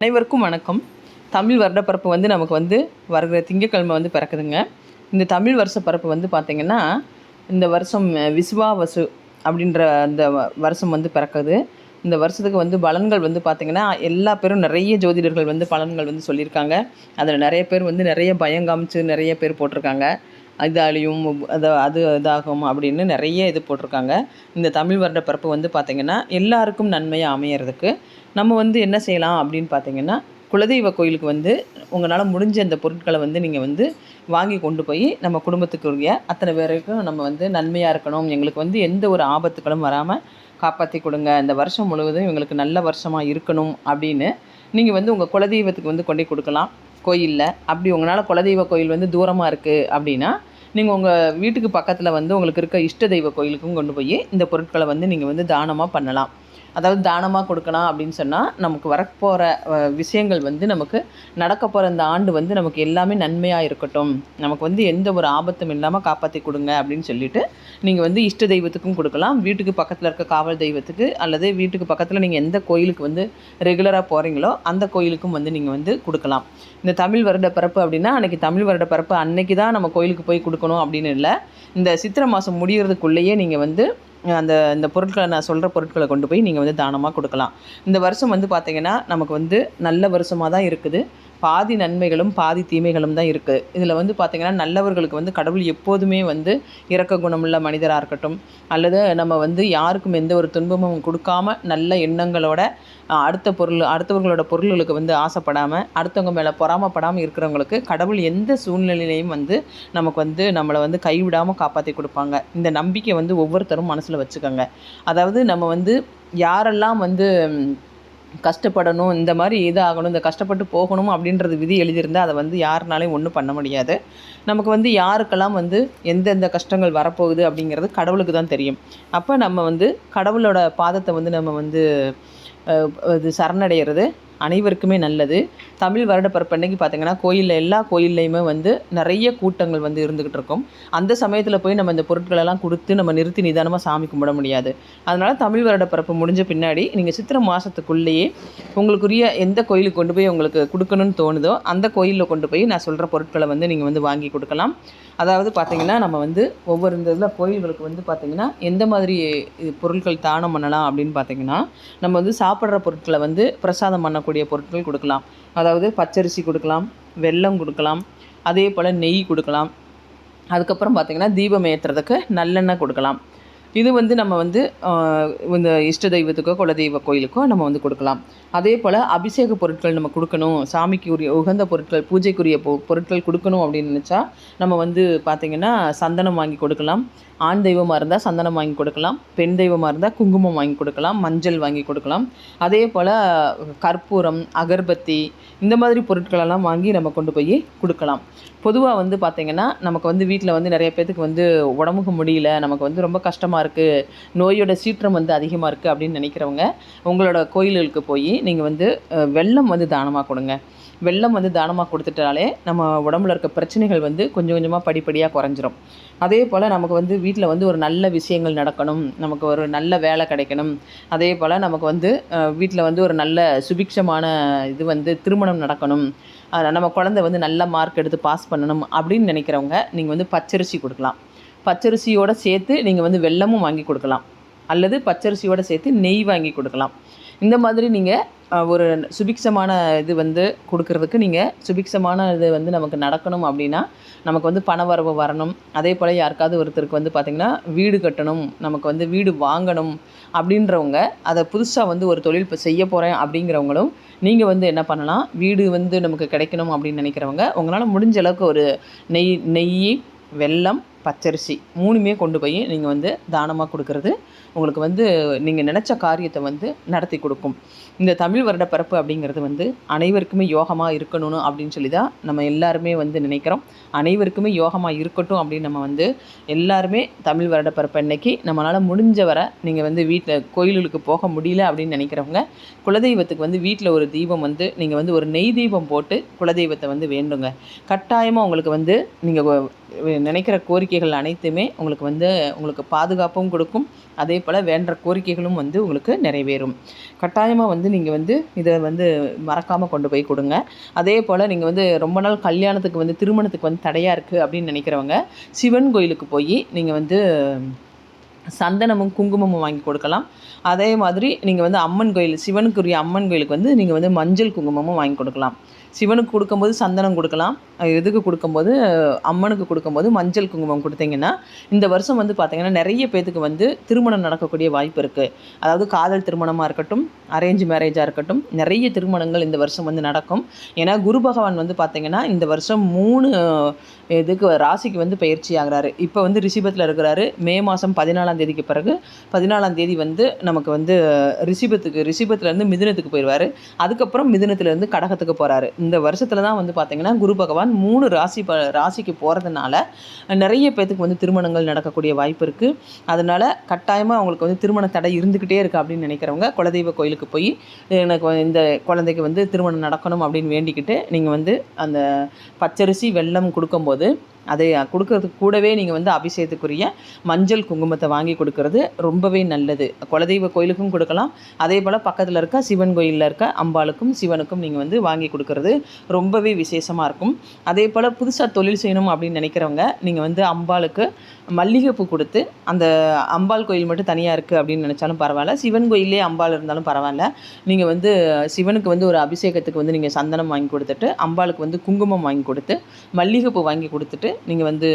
அனைவருக்கும் வணக்கம். தமிழ் வருடப்பிறப்பு வந்து நமக்கு வந்து வருகிற திங்கட்கிழமை வந்து பிறக்குதுங்க. இந்த தமிழ் வருஷ பரப்பு வந்து பார்த்திங்கன்னா இந்த வருஷம் அஹ், விசுவாவசு அப்படின்ற அந்த வருஷம் வந்து பிறக்குது. இந்த வருஷத்துக்கு வந்து பலன்கள் வந்து பார்த்திங்கன்னா எல்லா பேரும் நிறைய ஜோதிடர்கள் வந்து பலன்கள் வந்து சொல்லியிருக்காங்க. அதில் நிறைய பேர் வந்து நிறைய பயம் காமிச்சு நிறைய பேர் போட்டிருக்காங்க. இது அழியும் அது அது இதாகும் அப்படின்னு நிறைய இது போட்டிருக்காங்க. இந்த தமிழ் வருட பிறப்பு வந்து பார்த்திங்கன்னா எல்லாருக்கும் நன்மையாக அமையறதுக்கு நம்ம வந்து என்ன செய்யலாம் அப்படின்னு பார்த்தீங்கன்னா குலதெய்வ கோயிலுக்கு வந்து உங்களால் முடிஞ்ச அந்த பொருட்களை வந்து நீங்கள் வந்து வாங்கி கொண்டு போய் நம்ம குடும்பத்துக்குரிய அத்தனை பேருக்கும் நம்ம வந்து நன்மையாக இருக்கணும். எங்களுக்கு வந்து எந்த ஒரு ஆபத்துக்களும் வராமல் காப்பாற்றி கொடுங்க. இந்த வருஷம் முழுவதும் எங்களுக்கு நல்ல வருஷமாக இருக்கணும் அப்படின்னு நீங்கள் வந்து உங்கள் குலதெய்வத்துக்கு வந்து கொண்டு கொடுக்கலாம். கோயிலில் அப்படி உங்களால் குலதெய்வ கோயில் வந்து தூரமாக இருக்குது அப்படின்னா நீங்கள் உங்கள் வீட்டுக்கு பக்கத்தில் வந்து உங்களுக்கு இருக்க இஷ்ட தெய்வ கோயிலுக்கும் கொண்டு போய் இந்த பொருட்களை வந்து நீங்கள் வந்து தானமாக பண்ணலாம். அதாவது தானமாக கொடுக்கலாம் அப்படின்னு சொன்னால் நமக்கு வரப்போகிற விஷயங்கள் வந்து நமக்கு நடக்க போகிற இந்த ஆண்டு வந்து நமக்கு எல்லாமே நன்மையாக இருக்கட்டும். நமக்கு வந்து எந்த ஒரு ஆபத்தும் இல்லாமல் காப்பாற்றி கொடுங்க அப்படின்னு சொல்லிட்டு நீங்கள் வந்து இஷ்ட தெய்வத்துக்கும் கொடுக்கலாம். வீட்டுக்கு பக்கத்தில் இருக்க காவல் தெய்வத்துக்கு அல்லது வீட்டுக்கு பக்கத்தில் நீங்கள் எந்த கோயிலுக்கு வந்து ரெகுலராக போகிறீங்களோ அந்த கோயிலுக்கும் வந்து நீங்கள் வந்து கொடுக்கலாம். இந்த தமிழ் வருட பிறப்பு அப்படின்னா அன்றைக்கி தமிழ் வருட பிறப்பு அன்னைக்கு தான் நம்ம கோயிலுக்கு போய் கொடுக்கணும் அப்படின்னு இல்லை. இந்த சித்திரை மாதம் முடிகிறதுக்குள்ளேயே நீங்கள் வந்து அந்த இந்த பொருட்களை நான் சொல்கிற பொருட்களை கொண்டு போய் நீங்கள் வந்து தானமாக கொடுக்கலாம். இந்த வருஷம் வந்து பார்த்திங்கன்னா நமக்கு வந்து நல்ல வருஷமாக தான் இருக்குது. பாதி நன்மைகளும் பாதி தீமைகளும் தான் இருக்குது இதில் வந்து பார்த்திங்கன்னா நல்லவர்களுக்கு வந்து கடவுள் எப்போதுமே வந்து இறக்க குணமுள்ள மனிதராக இருக்கட்டும் அல்லது நம்ம வந்து யாருக்கும் எந்த ஒரு துன்பமும் கொடுக்காம நல்ல எண்ணங்களோட அடுத்த பொருள் அடுத்தவர்களோட பொருள்களுக்கு வந்து ஆசைப்படாமல் அடுத்தவங்க மேலே பொறாமப்படாமல் இருக்கிறவங்களுக்கு கடவுள் எந்த சூழ்நிலையிலையும் வந்து நமக்கு வந்து நம்மளை வந்து கைவிடாமல் காப்பாற்றி கொடுப்பாங்க. இந்த நம்பிக்கை வந்து ஒவ்வொருத்தரும் மனசில் வச்சுக்கோங்க. அதாவது நம்ம வந்து யாரெல்லாம் வந்து கஷ்டப்படணும் இந்த மாதிரி இதாகணும் இந்த கஷ்டப்பட்டு போகணும் அப்படின்றது விதி எழுதியிருந்தால் அதை வந்து யாருனாலையும் ஒன்றும் பண்ண முடியாது. நமக்கு வந்து யாருக்கெல்லாம் வந்து எந்தெந்த கஷ்டங்கள் வரப்போகுது அப்படிங்கிறது கடவுளுக்கு தான் தெரியும். அப்போ நம்ம வந்து கடவுளோட பாதத்தை வந்து நம்ம வந்து இது சரணடைகிறது அனைவருக்குமே நல்லது. தமிழ் வருடப்பிறப்பு அன்னைக்கு பார்த்தீங்கன்னா கோயிலில் எல்லா கோயில்லையுமே வந்து நிறைய கூட்டங்கள் வந்து இருந்துக்கிட்டு இருக்கும். அந்த சமயத்தில் போய் நம்ம இந்த பொருட்களெல்லாம் கொடுத்து நம்ம நிறுத்தி நிதானமாக சாமி கும்பிட முடியாது. அதனால் தமிழ் வருட பிறப்பு முடிஞ்ச பின்னாடி நீங்கள் சித்திரை மாதத்துக்குள்ளேயே உங்களுக்குரிய எந்த கோயிலுக்கு கொண்டு போய் உங்களுக்கு கொடுக்கணும்னு தோணுதோ அந்த கோயிலில் கொண்டு போய் நான் சொல்கிற பொருட்களை வந்து நீங்கள் வந்து வாங்கி கொடுக்கலாம். அதாவது பார்த்தீங்கன்னா நம்ம வந்து ஒவ்வொரு இந்த இதில் கோயில்களுக்கு வந்து பார்த்திங்கன்னா எந்த மாதிரி இது பொருட்கள் தானம் பண்ணலாம் அப்படின்னு பார்த்தீங்கன்னா நம்ம வந்து சாப்பிட்ற பொருட்களை வந்து பிரசாதம் பண்ணக்கூடிய பொருட்கள் கொடுக்கலாம். அதாவது பச்சரிசி கொடுக்கலாம் வெல்லம் கொடுக்கலாம் அதே போல் நெய் கொடுக்கலாம். அதுக்கப்புறம் பார்த்திங்கன்னா தீபம் ஏற்றுறதுக்கு நல்லெண்ணெய் கொடுக்கலாம். இது வந்து நம்ம வந்து இந்த இஷ்ட தெய்வத்துக்கோ குலதெய்வ கோயிலுக்கோ நம்ம வந்து கொடுக்கலாம். அதே போல் அபிஷேக பொருட்கள் நம்ம கொடுக்கணும் சாமிக்கு உரிய உகந்த பொருட்கள் பூஜைக்குரிய பொ பொருட்கள் கொடுக்கணும் அப்படின்னு நினச்சா நம்ம வந்து பார்த்திங்கன்னா சந்தனம் வாங்கி கொடுக்கலாம். ஆண் தெய்வமாக இருந்தால் சந்தனம் வாங்கி கொடுக்கலாம். பெண் தெய்வமாக இருந்தால் குங்குமம் வாங்கி கொடுக்கலாம். மஞ்சள் வாங்கி கொடுக்கலாம். அதே போல் கற்பூரம் அகர்பத்தி இந்த மாதிரி பொருட்களெல்லாம் வாங்கி நம்ம கொண்டு போய் கொடுக்கலாம். பொதுவாக வந்து பார்த்திங்கன்னா நமக்கு வந்து வீட்டில் வந்து நிறைய பேத்துக்கு வந்து உடம்புக்கு முடியல நமக்கு வந்து ரொம்ப கஷ்டமாக இருக்குது நோயோட சீற்றம் வந்து அதிகமாக இருக்குது அப்படின்னு நினைக்கிறவங்க உங்களோட கோயில்களுக்கு போய் நீங்கள் வந்து வெள்ளம் வந்து தானமாக கொடுங்க. வெள்ளம் வந்து தானமாக கொடுத்துட்டாலே நம்ம உடம்புல இருக்க பிரச்சனைகள் வந்து கொஞ்சம் கொஞ்சமாக படிப்படியாக குறைஞ்சிரும். அதே போல் நமக்கு வந்து வீட்டில் வந்து ஒரு நல்ல விஷயங்கள் நடக்கணும் நமக்கு ஒரு நல்ல வேலை கிடைக்கணும். அதே போல் நமக்கு வந்து வீட்டில் வந்து ஒரு நல்ல சுபிக்ஷமான இது வந்து திருமணம் நடக்கணும். நம்ம குழந்தை வந்து நல்ல மார்க் எடுத்து பாஸ் பண்ணணும் அப்படின்னு நினைக்கிறவங்க நீங்கள் வந்து பச்சரிசி கொடுக்கலாம். பச்சரிசியோடு சேர்த்து நீங்கள் வந்து வெல்லமும் வாங்கி கொடுக்கலாம். அல்லது பச்சரிசியோடு சேர்த்து நெய் வாங்கி கொடுக்கலாம். இந்த மாதிரி நீங்கள் ஒரு சுபிக்ஷமான இது வந்து கொடுக்கறதுக்கு நீங்கள் சுபிக்ஷமான இது வந்து நமக்கு நடக்கணும் அப்படின்னா நமக்கு வந்து பண வரவு வரணும். அதே போல் யாருக்காவது ஒருத்தருக்கு வந்து பார்த்திங்கன்னா வீடு கட்டணும் நமக்கு வந்து வீடு வாங்கணும் அப்படின்றவங்க அதை புதுசாக வந்து ஒரு தொழில் இப்போ செய்ய போகிறேன் அப்படிங்கிறவங்களும் நீங்கள் வந்து என்ன பண்ணலாம் வீடு வந்து நமக்கு கிடைக்கணும் அப்படின்னு நினைக்கிறவங்க உங்களால் முடிஞ்ச அளவுக்கு ஒரு நெய் நெய் வெல்லம் பச்சரிசி மூணுமே கொண்டு போய் நீங்கள் வந்து தானமாக கொடுக்கறது. உங்களுக்கு வந்து நீங்கள் நினச்ச காரியத்தை வந்து நடத்தி கொடுக்கும். இந்த தமிழ் வருட பிறப்பு அப்படிங்கிறது வந்து அனைவருக்குமே யோகமாக இருக்கணும்னு அப்படின்னு சொல்லி தான் நம்ம எல்லாருமே வந்து நினைக்கிறோம். அனைவருக்குமே யோகமாக இருக்கட்டும் அப்படின்னு நம்ம வந்து எல்லாருமே தமிழ் வருட பிறப்பு அன்னைக்கு நம்மளால் முடிஞ்ச வரை நீங்கள் வந்து வீட்டில் கோயில்களுக்கு போக முடியல அப்படின்னு நினைக்கிறவங்க குலதெய்வத்துக்கு வந்து வீட்டில் ஒரு தீபம் வந்து நீங்கள் வந்து ஒரு நெய் தீபம் போட்டு குலதெய்வத்தை வந்து வேண்டுங்க. கட்டாயமாக உங்களுக்கு வந்து நீங்கள் நினைக்கிற கோரிக்கைகள் அனைத்துமே உங்களுக்கு வந்து உங்களுக்கு பாதுகாப்பும் கொடுக்கும். அதே போல் வேண்ட கோரிக்கைகளும் வந்து உங்களுக்கு நிறைவேறும். கட்டாயமாக வந்து நீங்கள் வந்து இதை வந்து மறக்காமல் கொண்டு போய் கொடுங்க. அதே போல் நீங்கள் வந்து ரொம்ப நாள் கல்யாணத்துக்கு வந்து திருமணத்துக்கு வந்து தடையாக இருக்குது அப்படின்னு நினைக்கிறவங்க சிவன் கோயிலுக்கு போய் நீங்கள் வந்து சந்தனமும் குங்குமமும் வாங்கி கொடுக்கலாம். அதே மாதிரி நீங்கள் வந்து அம்மன் கோயில் சிவனுக்குரிய அம்மன் கோயிலுக்கு வந்து நீங்கள் வந்து மஞ்சள் குங்குமமும் வாங்கி கொடுக்கலாம். சிவனுக்கு கொடுக்கும்போது சந்தனம் கொடுக்கலாம் எதுக்கு கொடுக்கும்போது அம்மனுக்கு கொடுக்கும்போது மஞ்சள் குங்குமம் கொடுத்தீங்கன்னா இந்த வருஷம் வந்து பார்த்திங்கன்னா நிறைய பேத்துக்கு வந்து திருமணம் நடக்கக்கூடிய வாய்ப்பு இருக்குது அதாவது காதல் திருமணமாக இருக்கட்டும் அரேஞ்ச் மேரேஜாக இருக்கட்டும் நிறைய திருமணங்கள் இந்த வருஷம் வந்து நடக்கும். ஏன்னா குரு பகவான் வந்து பார்த்திங்கன்னா இந்த வருஷம் மூணு இதுக்கு ராசிக்கு வந்து பயிற்சி ஆகிறாரு. இப்போ வந்து ரிஷிபத்தில் இருக்கிறாரு. மே மாதம் பதினாலாம் தேதிக்கு பிறகு பதினாலாம் தேதி வந்து நமக்கு வந்து ரிஷிபத்துக்கு ரிஷிபத்துலேருந்து மிதுனத்துக்கு போயிடுவார். அதுக்கப்புறம் மிதுனத்துலேருந்து கடகத்துக்கு போகிறாரு இந்த வருஷத்தில் தான் வந்து பார்த்திங்கன்னா குரு பகவான் மூணு ராசி ப ராசிக்கு போகிறதுனால நிறைய பேர்த்துக்கு வந்து திருமணங்கள் நடக்கக்கூடிய வாய்ப்பு இருக்குது அதனால் கட்டாயமாக அவங்களுக்கு வந்து திருமண தடை இருந்துக்கிட்டே இருக்குது அப்படின்னு நினைக்கிறவங்க குலதெய்வ கோயிலுக்கு போய் எனக்கு இந்த குழந்தைக்கு வந்து திருமணம் நடக்கணும் அப்படின்னு வேண்டிக்கிட்டு நீங்கள் வந்து அந்த பச்சரிசி வெள்ளம் கொடுக்கும்போது அதை கொடுக்கறதுக்கு கூடவே நீங்கள் வந்து அபிஷேகத்துக்குரிய மஞ்சள் குங்குமத்தை வாங்கி கொடுக்கறது ரொம்பவே நல்லது. குலதெய்வ கோயிலுக்கும் கொடுக்கலாம். அதே போல் பக்கத்தில் இருக்க சிவன் கோயிலில் இருக்க அம்பாளுக்கும் சிவனுக்கும் நீங்கள் வந்து வாங்கி கொடுக்கறது ரொம்பவே விசேஷமாக இருக்கும். அதே போல் புதுசாக தொழில் செய்யணும் அப்படின்னு நினைக்கிறவங்க நீங்கள் வந்து அம்பாளுக்கு மல்லிகைப்பூ கொடுத்து அந்த அம்பாள் கோயில் மட்டும் தனியாக இருக்குது அப்படின்னு நினச்சாலும் பரவாயில்ல. சிவன் கோயிலே அம்பாள் இருந்தாலும் பரவாயில்ல. நீங்கள் வந்து சிவனுக்கு வந்து ஒரு அபிஷேகத்துக்கு வந்து நீங்கள் சந்தனம் வாங்கி கொடுத்துட்டு அம்பாளுக்கு வந்து குங்குமம் வாங்கி கொடுத்து மல்லிகைப்பூ வாங்கி கொடுத்துட்டு நீங்கள் வந்து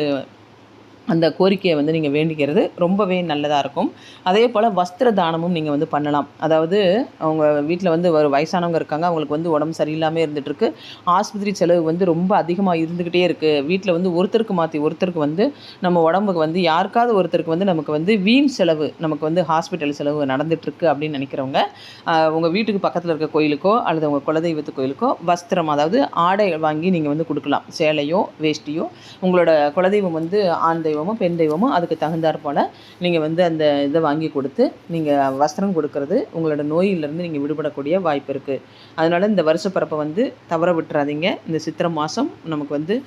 அந்த கோரிக்கையை வந்து நீங்கள் வேண்டிக்கிறது ரொம்பவே நல்லதாக இருக்கும். அதே போல் வஸ்திர தானமும் நீங்கள் வந்து பண்ணலாம். அதாவது அவங்க வீட்டில் வந்து ஒரு வயசானவங்க இருக்காங்க. அவங்களுக்கு வந்து உடம்பு சரியில்லாமல் இருந்துகிட்ருக்கு ஆஸ்பத்திரி செலவு வந்து ரொம்ப அதிகமாக இருந்துக்கிட்டே இருக்குது வீட்டில் வந்து ஒருத்தருக்கு மாற்றி ஒருத்தருக்கு வந்து நம்ம உடம்புக்கு வந்து யாருக்காவது ஒருத்தருக்கு வந்து நமக்கு வந்து வீண் செலவு நமக்கு வந்து ஹாஸ்பிட்டல் செலவு நடந்துகிட்ருக்கு அப்படின்னு நினைக்கிறவங்க உங்கள் வீட்டுக்கு பக்கத்தில் இருக்க கோயிலுக்கோ அல்லது உங்கள் குலதெய்வத்து கோயிலுக்கோ வஸ்திரம் அதாவது ஆடை வாங்கி நீங்கள் வந்து கொடுக்கலாம். சேலையோ வேஷ்டியோ உங்களோட குலதெய்வம் வந்து ஆண் தெய்வம் பெண் தெய்வமோ அதுக்கு தகுந்தாற் போல் நீங்கள் வந்து அந்த இதை வாங்கி கொடுத்து நீங்கள் வஸ்திரம் கொடுக்கறது உங்களோட நோயிலிருந்து நீங்கள் விடுபடக்கூடிய வாய்ப்பு இருக்குது அதனால் இந்த வருஷப்பரப்பை வந்து தவற விட்டுறாதீங்க. இந்த சித்திரை மாதம் நமக்கு வந்து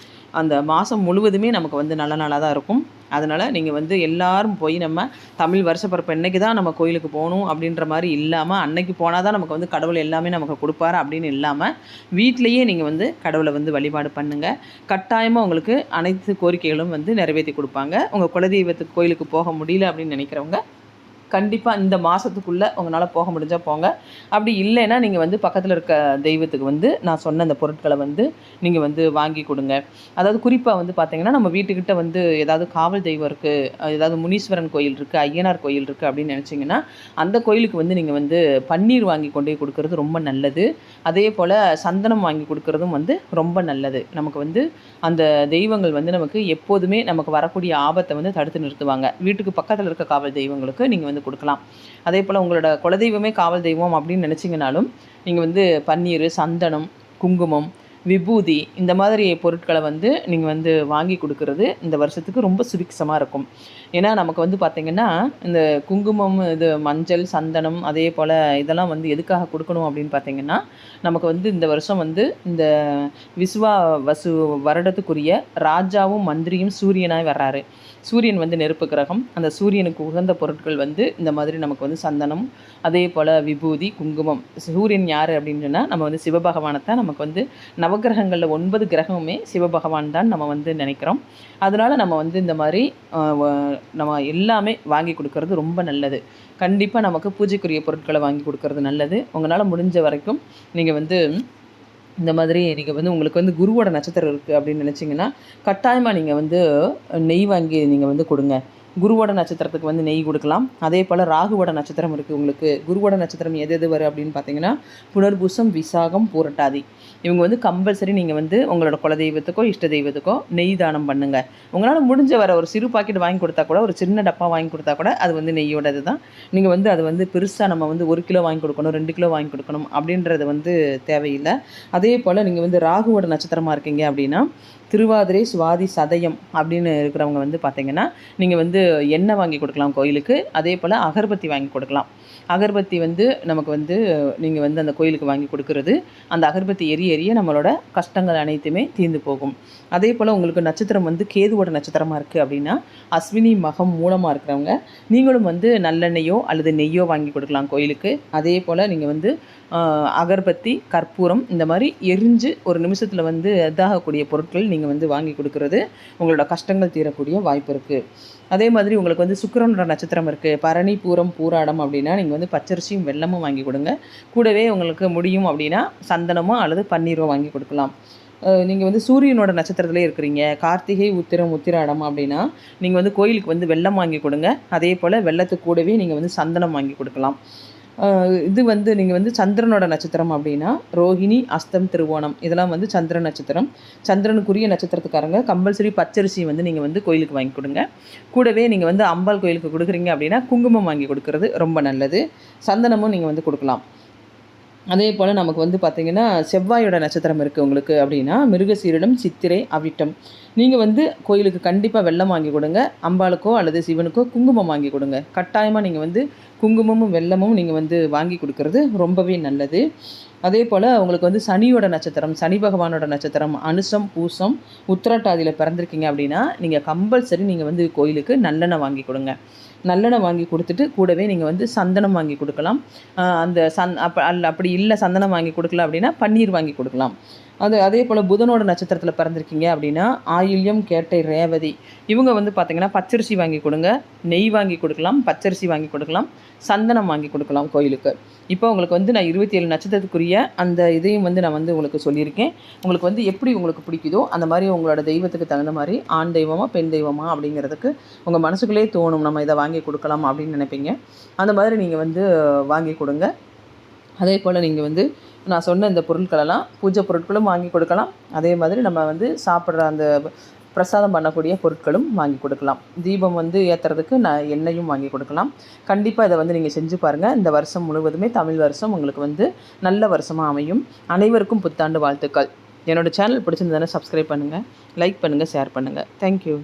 அந்த மாதம் முழுவதுமே நமக்கு வந்து நல்ல நாளாக தான் இருக்கும். அதனால் நீங்கள் வந்து எல்லோரும் போய் நம்ம தமிழ் வருஷப்பரப்பு என்றைக்கு தான் நம்ம கோயிலுக்கு போகணும் அப்படின்ற மாதிரி இல்லாமல் அன்னைக்கு போனால் தான் நமக்கு வந்து கடவுள் எல்லாமே நமக்கு கொடுப்பாரு அப்படின்னு இல்லாமல் வீட்டிலையே நீங்கள் வந்து கடவுளை வந்து வழிபாடு பண்ணுங்கள் கட்டாயமாக உங்களுக்கு அனைத்து கோரிக்கைகளும் வந்து நிறைவேற்றி கொடுப்பாங்க. உங்கள் குலதெய்வத்துக்கு கோயிலுக்கு போக முடியல அப்படின்னு நினைக்கிறவங்க கண்டிப்பாக இந்த மாதத்துக்குள்ளே உங்களால் போக முடிஞ்சால் போங்க. அப்படி இல்லைன்னா நீங்கள் வந்து பக்கத்தில் இருக்க தெய்வத்துக்கு வந்து நான் சொன்ன அந்த பொருட்களை வந்து நீங்கள் வந்து வாங்கி கொடுங்க. அதாவது குறிப்பாக வந்து பார்த்திங்கன்னா நம்ம வீட்டுக்கிட்ட வந்து ஏதாவது காவல் தெய்வம் இருக்குது ஏதாவது முனீஸ்வரன் கோயில் இருக்குது ஐயனார் கோயில் இருக்குது அப்படின்னு நினச்சிங்கன்னா அந்த கோயிலுக்கு வந்து நீங்கள் வந்து பன்னீர் வாங்கி கொண்டு போய் கொடுக்கறது ரொம்ப நல்லது. அதே போல் சந்தனம் வாங்கி கொடுக்கறதும் வந்து ரொம்ப நல்லது. நமக்கு வந்து அந்த தெய்வங்கள் வந்து நமக்கு எப்போதுமே நமக்கு வரக்கூடிய ஆபத்தை வந்து தடுத்து நிறுத்துவாங்க. வீட்டுக்கு பக்கத்தில் இருக்க காவல் தெய்வங்களுக்கு நீங்கள் வந்து கொடுக்கலாம். அதே போல் உங்களோட குலதெய்வமே காவல் தெய்வம் அப்படின்னு நினச்சிங்கனாலும் நீங்கள் வந்து பன்னீர் சந்தனம் குங்குமம் விபூதி இந்த மாதிரி பொருட்களை வந்து நீங்கள் வந்து வாங்கி கொடுக்கறது இந்த வருஷத்துக்கு ரொம்ப சுபிக்ஷமாக இருக்கும். ஏன்னா நமக்கு வந்து பார்த்திங்கன்னா இந்த குங்குமம் இது மஞ்சள் சந்தனம் அதே போல் இதெல்லாம் வந்து எதுக்காக கொடுக்கணும் அப்படின்னு பார்த்திங்கன்னா நமக்கு வந்து இந்த வருஷம் வந்து இந்த விஸ்வா வசு வருடத்துக்குரிய ராஜாவும் மந்திரியும் சூரியனாய் வர்றாரு. சூரியன் வந்து நெருப்பு கிரகம். அந்த சூரியனுக்கு உகந்த பொருட்கள் வந்து இந்த மாதிரி நமக்கு வந்து சந்தனம் அதே போல் விபூதி குங்குமம். சூரியன் யார் அப்படின்னு சொன்னால் நம்ம வந்து சிவபகவானை தான் நமக்கு வந்து நவகிரகங்களில் ஒன்பது கிரகமுமே சிவபகவான் தான் நம்ம வந்து நினைக்கிறோம். அதனால் நம்ம வந்து இந்த மாதிரி நம்ம எல்லாமே வாங்கி கொடுக்கறது ரொம்ப நல்லது. கண்டிப்பாக நமக்கு பூஜைக்குரிய பொருட்களை வாங்கி கொடுக்கறது நல்லது. உங்களால் முடிஞ்ச வரைக்கும் நீங்கள் வந்து இந்த மாதிரி நீங்கள் வந்து உங்களுக்கு வந்து குருவோட நட்சத்திரம் இருக்குது அப்படின்னு நினச்சிங்கன்னா கட்டாயமாக நீங்கள் வந்து நெய் வாங்கி நீங்கள் வந்து கொடுங்க. குருவோட நட்சத்திரத்துக்கு வந்து நெய் கொடுக்கலாம். அதே போல் ராகுவோட நட்சத்திரம் இருக்குது உங்களுக்கு குருவோட நட்சத்திரம் எது எது வரும் அப்படின்னு பார்த்தீங்கன்னா புனர்பூசம் விசாகம் பூரட்டாதி. இவங்க வந்து கம்பல்சரி நீங்கள் வந்து உங்களோட குலதெய்வத்துக்கோ இஷ்ட தெய்வத்துக்கோ நெய் தானம் பண்ணுங்கள் உங்களால் முடிஞ்ச வர ஒரு சிறு பாக்கெட் வாங்கி கொடுத்தா கூட ஒரு சின்ன டப்பா வாங்கி கொடுத்தா கூட அது வந்து நெய்யோடது தான். நீங்கள் வந்து அது வந்து பெருசாக நம்ம வந்து ஒரு கிலோ வாங்கி கொடுக்கணும் ரெண்டு கிலோ வாங்கி கொடுக்கணும் அப்படின்றது வந்து தேவையில்லை. அதே போல் நீங்கள் வந்து ராகுவோட நட்சத்திரமாக இருக்கீங்க அப்படின்னா திருவாதிரை சுவாதி சதயம் அப்படின்னு இருக்கிறவங்க வந்து பார்த்திங்கன்னா நீங்கள் வந்து எண்ணெய் வாங்கி கொடுக்கலாம் கோயிலுக்கு அதே போல் அகர்பத்தி வாங்கி கொடுக்கலாம். அகர்பத்தி வந்து நமக்கு வந்து நீங்கள் வந்து அந்த கோயிலுக்கு வாங்கி கொடுக்கறது. அந்த அகர்பத்தி எரிய எரிய நம்மளோட கஷ்டங்கள் அனைத்துமே தீர்ந்து போகும். அதே போல் உங்களுக்கு நட்சத்திரம் வந்து கேதுவோட நட்சத்திரமாக இருக்குது அப்படின்னா அஸ்வினி மகம் மூலமாக இருக்கிறவங்க நீங்களும் வந்து நல்லெண்ணெயோ அல்லது நெய்யோ வாங்கி கொடுக்கலாம் கோயிலுக்கு. அதே போல் நீங்கள் வந்து அகர்பத்தி கற்பூரம் இந்த மாதிரி எரிஞ்சு ஒரு நிமிஷத்தில் வந்து இதாகக்கூடிய பொருட்கள் நீங்கள் வந்து வாங்கி கொடுக்கறது உங்களோட கஷ்டங்கள் தீரக்கூடிய வாய்ப்பு இருக்குது அதே மாதிரி உங்களுக்கு வந்து சுக்கரனோட நட்சத்திரம் இருக்குது பரணி பூரம் பூராடம் அப்படின்னா நீங்கள் வந்து பச்சரிசியும் வெல்லமும் வாங்கி கொடுங்க. கூடவே உங்களுக்கு முடியும் அப்படின்னா சந்தனமோ அல்லது பன்னீரோ வாங்கி கொடுக்கலாம். நீங்கள் வந்து சூரியனோட நட்சத்திரத்திலே இருக்கிறீங்க. கார்த்திகை உத்திரம் உத்திராடம் அப்படின்னா நீங்கள் வந்து கோயிலுக்கு வந்து வெள்ளம் வாங்கி கொடுங்க. அதே போல் வெள்ளத்துக்கு கூடவே நீங்கள் வந்து சந்தனம் வாங்கி கொடுக்கலாம். இது வந்து நீங்கள் வந்து சந்திரனோட நட்சத்திரம் அப்படின்னா ரோஹிணி அஸ்தம் திருவோணம். இதெல்லாம் வந்து சந்திர நட்சத்திரம். சந்திரனுக்குரிய நட்சத்திரத்துக்காரங்க கம்பல்சரி பச்சரிசி வந்து நீங்கள் வந்து கோயிலுக்கு வாங்கி கொடுங்க. கூடவே நீங்கள் வந்து அம்பாள் கோயிலுக்கு கொடுக்குறீங்க அப்படின்னா குங்குமம் வாங்கி கொடுக்கறது ரொம்ப நல்லது. சந்தனமும் நீங்கள் வந்து கொடுக்கலாம். அதே போல் நமக்கு வந்து பார்த்திங்கன்னா செவ்வாயோட நட்சத்திரம் இருக்குது உங்களுக்கு அப்படின்னா மிருகசீரிடம் சித்திரை அவிட்டம். நீங்கள் வந்து கோயிலுக்கு கண்டிப்பாக வெள்ளம் வாங்கி கொடுங்க. அம்பாளுக்கோ அல்லது சிவனுக்கோ குங்குமம் வாங்கி கொடுங்க. கட்டாயமாக நீங்கள் வந்து குங்குமமும் வெல்லமும் நீங்கள் வந்து வாங்கி கொடுக்கறது ரொம்பவே நல்லது. அதே போல் உங்களுக்கு வந்து சனியோட நட்சத்திரம் சனி பகவானோட நட்சத்திரம் அனுசம் பூசம் உத்திரட்டாதியில் பிறந்திருக்கீங்க அப்படின்னா நீங்கள் கம்பல்சரி நீங்கள் வந்து கோயிலுக்கு நல்லெண்ணெய் வாங்கி கொடுங்க. நல்லெண்ணெய் வாங்கி கொடுத்துட்டு கூடவே நீங்கள் வந்து சந்தனம் வாங்கி கொடுக்கலாம். அந்த சந் அப்ப அல்ல அப்படி இல்லை சந்தனம் வாங்கி கொடுக்கல அப்படின்னா பன்னீர் வாங்கி கொடுக்கலாம். அது அதே போல் புதனோட நட்சத்திரத்தில் பிறந்திருக்கீங்க அப்படின்னா ஆயில்யம் கேட்டை ரேவதி இவங்க வந்து பார்த்தீங்கன்னா பச்சரிசி வாங்கி கொடுங்க நெய் வாங்கி கொடுக்கலாம் பச்சரிசி வாங்கி கொடுக்கலாம் சந்தனம் வாங்கி கொடுக்கலாம் கோயிலுக்கு. இப்போ உங்களுக்கு வந்து நான் இருபத்தி ஏழு நட்சத்திரத்துக்குரிய அந்த இதையும் வந்து நான் வந்து உங்களுக்கு சொல்லியிருக்கேன். உங்களுக்கு வந்து எப்படி உங்களுக்கு பிடிக்குதோ அந்த மாதிரி உங்களோட தெய்வத்துக்கு தகுந்த மாதிரி ஆண் தெய்வமா பெண் தெய்வமா அப்படிங்கிறதுக்கு உங்கள் மனசுக்குள்ளே தோணும். நம்ம இதை வாங்கி கொடுக்கலாம் அப்படின்னு நினைப்பீங்க. அந்த மாதிரி நீங்கள் வந்து வாங்கி கொடுங்க. அதே போல் நீங்கள் வந்து நான் சொன்ன இந்த பொருட்களெல்லாம் பூஜை பொருட்களும் வாங்கி கொடுக்கலாம். அதே மாதிரி நம்ம வந்து சாப்பிட்ற அந்த பிரசாதம் பண்ணக்கூடிய பொருட்களும் வாங்கி கொடுக்கலாம். தீபம் வந்து ஏற்றுறதுக்கு நான் எண்ணெயும் வாங்கி கொடுக்கலாம். கண்டிப்பாக இதை வந்து நீங்கள் செஞ்சு பாருங்கள் இந்த வருஷம் முழுவதுமே தமிழ் வருஷம் உங்களுக்கு வந்து நல்ல வருஷமாக அமையும். அனைவருக்கும் புத்தாண்டு வாழ்த்துக்கள். என்னோடய சேனல் பிடிச்சிருந்ததுன்னா சப்ஸ்கிரைப் பண்ணுங்கள் லைக் பண்ணுங்கள் ஷேர் பண்ணுங்கள் தேங்க்யூ